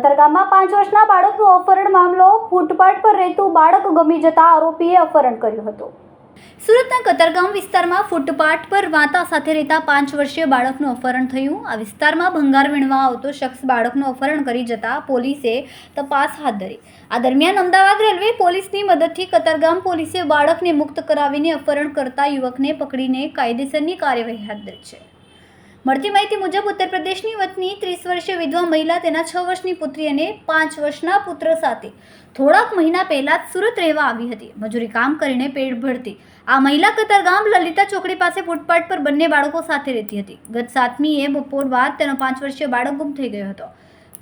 કતારગામમાં પાંચ વર્ષના બાળકનું અપહરણ મામલો, ફૂટપાથ પર રહેતું બાળક ગમી જતા આરોપીએ અપહરણ કર્યું હતું. સુરતના કતારગામ વિસ્તારમાં ફૂટપાથ પર વાતા સાથે રહેતા પાંચ વર્ષીય બાળકનું અપહરણ થયું. આ વિસ્તારમાં ભંગાર વીણવા આવતો શખ્સ બાળકનું અપહરણ કરી જતા પોલીસે તપાસ હાથ ધરી. આ દરમિયાન અમદાવાદ રેલવે પોલીસની મદદથી કતારગામ પોલીસે બાળકને મુક્ત કરાવીને અપહરણ કરતા યુવકને પકડીને કાયદેસરની કાર્યવાહી હાથ ધરી છે. મળતી માહિતી મુજબ ઉત્તર પ્રદેશની વતની ત્રીસ વર્ષીય વિધવા મહિલા તેના છ વર્ષની પુત્રી અને પાંચ વર્ષના પુત્ર સાથે થોડાક મહિના પહેલા જ સુરત રહેવા આવી હતી. મજૂરી કામ કરીને પેટ ભરતી. આ મહિલા કતારગામ લલિતા ચોકડી પાસે ફૂટપાથ પર બંને બાળકો સાથે રહેતી હતી. ગત સાતમીએ બપોર બાદ તેનો પાંચ વર્ષીય બાળક ગુમ થઈ ગયો હતો.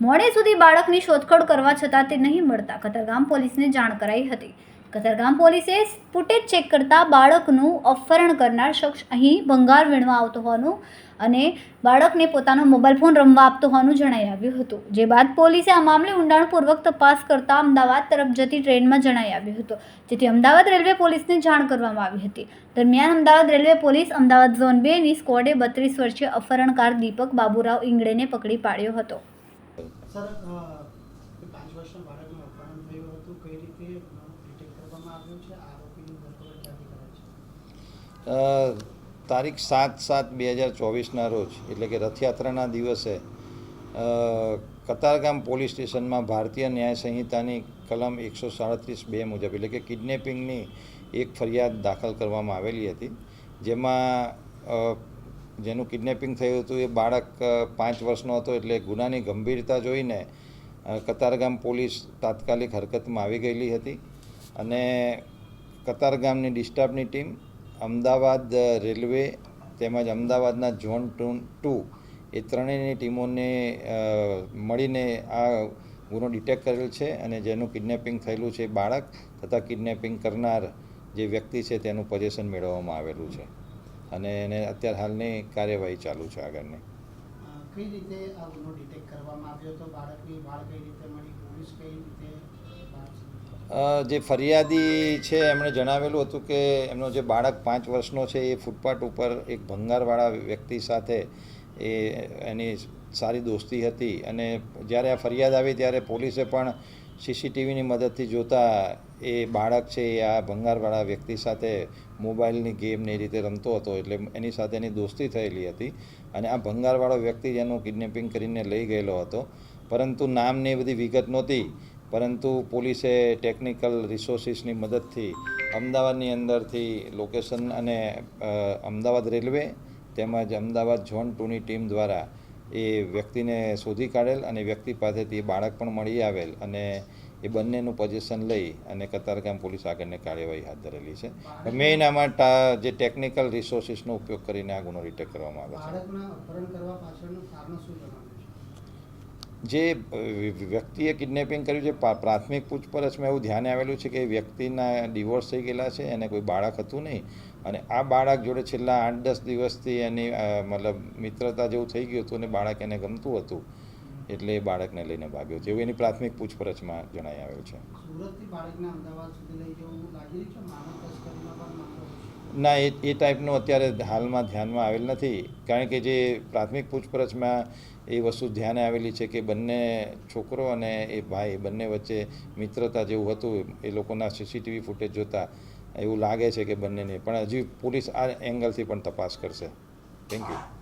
મોડે સુધી બાળકની શોધખોળ કરવા છતાં તે નહીં મળતા કતારગામ પોલીસને જાણ કરાઈ હતી. કતારગામ પોલીસે ફૂટેજ ચેક કરતા બાળકનું અપહરણ કરનાર શખ્સ અહીં ભંગાર વીણવા આવતો હોવાનું અને બાળકને પોતાનો મોબાઈલ ફોન રમવા આપતો હોવાનું જણાઈ આવ્યું હતું. જે બાદ પોલીસે આ મામલે ઊંડાણપૂર્વક તપાસ કરતા અમદાવાદ તરફ જતી ટ્રેનમાં જણાઈ આવ્યું હતું. જેથી અમદાવાદ રેલવે પોલીસને જાણ કરવામાં આવી હતી. દરમિયાન Ahmedabad railway police Ahmedabad zone બેની સ્કોડે બત્રીસ વર્ષીય અપહરણકાર દીપક બાબુરાવ ઇંગળેને પકડી પાડ્યો હતો. સર પાંચ વર્ષના બાળકનું અપહરણ થયું હતું. કઈ રીતે ડિટેક્ટ કરવામાં આવ્યું છે આરોપીની ધરપકડ ક્યાંથી કરાઈ છે અ, તારીખ સાત સાત બે હજાર ચોવીસના રોજ, એટલે કે રથયાત્રાના દિવસે કતારગામ પોલીસ સ્ટેશનમાં ભારતીય ન્યાય સંહિતાની કલમ એકસો સાડત્રીસ બે મુજબ, એટલે કે કિડનેપિંગની એક ફરિયાદ દાખલ કરવામાં આવેલી હતી, જેમાં જેનું કિડનેપિંગ થયું હતું એ બાળક પાંચ વર્ષનો હતો, એટલે ગુનાની ગંભીરતા જોઈને કતારગામ પોલીસ તાત્કાલિક હરકતમાં આવી ગયેલી હતી અને કતારગામની ડિસ્ટર્બની ટીમ અમદાવાદ રેલવે તેમજ અમદાવાદના ઝોન ટુ ટુ એ ત્રણેયની ટીમોને મળીને આ ગુનો ડિટેક્ટ કરેલ છે અને જેનું કિડનેપિંગ થયેલું છે બાળક તથા કિડનેપિંગ કરનાર જે વ્યક્તિ છે તેનું પોઝેશન મેળવવામાં આવેલું છે. અને એને અત્યારે હાલની કાર્યવાહી ચાલુ છે આગળની. કઈ રીતે જે ફરિયાદી છે, એમણે જણાવેલું હતું કે એમનો જે બાળક પાંચ વર્ષનો છે, એ ફૂટપાથ ઉપર એક ભંગારવાળા વ્યક્તિ સાથે એ, એની સારી દોસ્તી હતી અને જ્યારે આ ફરિયાદ આવી ત્યારે પોલીસે પણ સીસીટીવીની મદદથી જોતા એ બાળક છે, એ આ ભંગારવાળા વ્યક્તિ સાથે મોબાઈલની ગેમ ને એ રીતે રમતો હતો, એટલે એની સાથે એની દોસ્તી થયેલી હતી અને આ ભંગારવાળો વ્યક્તિ જેનું કિડનેપિંગ કરીને લઈ ગયેલો હતો. પરંતુ નામની બધી વિગત નહોતી. પરંતુ પોલીસે ટેકનિકલ રિસોર્સિસની મદદથી અમદાવાદની અંદરથી લોકેશન અને અમદાવાદ રેલવે તેમજ અમદાવાદ ઝોન ટુની ટીમ દ્વારા એ વ્યક્તિને શોધી કાઢેલ અને વ્યક્તિ પાસેથી બાળક પણ મળી આવેલ અને એ બંનેનું પોઝિશન લઈ અને કતારગામ પોલીસ આગળની કાર્યવાહી હાથ ધરેલી છે. મેઇન આમાં જે ટેકનિકલ રિસોર્સિસનો ઉપયોગ કરીને આ ગુનો ડિટેક્ટ કરવામાં આવે છે બાળકના અપહરણ કરવા પાછળનું કારણ શું જણાવ્યું છે જે વ્યક્તિએ કિડનેપિંગ કર્યું છે પ્રાથમિક પૂછપરછમાં એવું ધ્યાને આવેલું છે કે વ્યક્તિના ડિવોર્સ થઈ ગયેલા છે એને કોઈ બાળક હતું નહીં. અને આ બાળક જોડે છેલ્લા આઠ દસ દિવસથી એની મતલબ મિત્રતા જેવું થઈ ગયું હતું અને બાળક એને ગમતું હતું. એટલે એ બાળકને લઈને ભાગ્યો છે. એવું એની પ્રાથમિક પૂછપરછમાં જણાઈ આવ્યું છે. ના, એ એ ટાઈપનું અત્યારે હાલમાં ધ્યાનમાં આવેલ નથી. કારણ કે જે પ્રાથમિક પૂછપરછમાં એ વસ્તુ ધ્યાને આવેલી છે કે બંને છોકરો અને એ ભાઈ, બંને વચ્ચે મિત્રતા જેવું હતું, એ લોકોના સીસીટીવી ફૂટેજ જોતા એવું લાગે છે કે બંનેને. પણ હજી પોલીસ આ એંગલથી પણ તપાસ કરશે. Thank you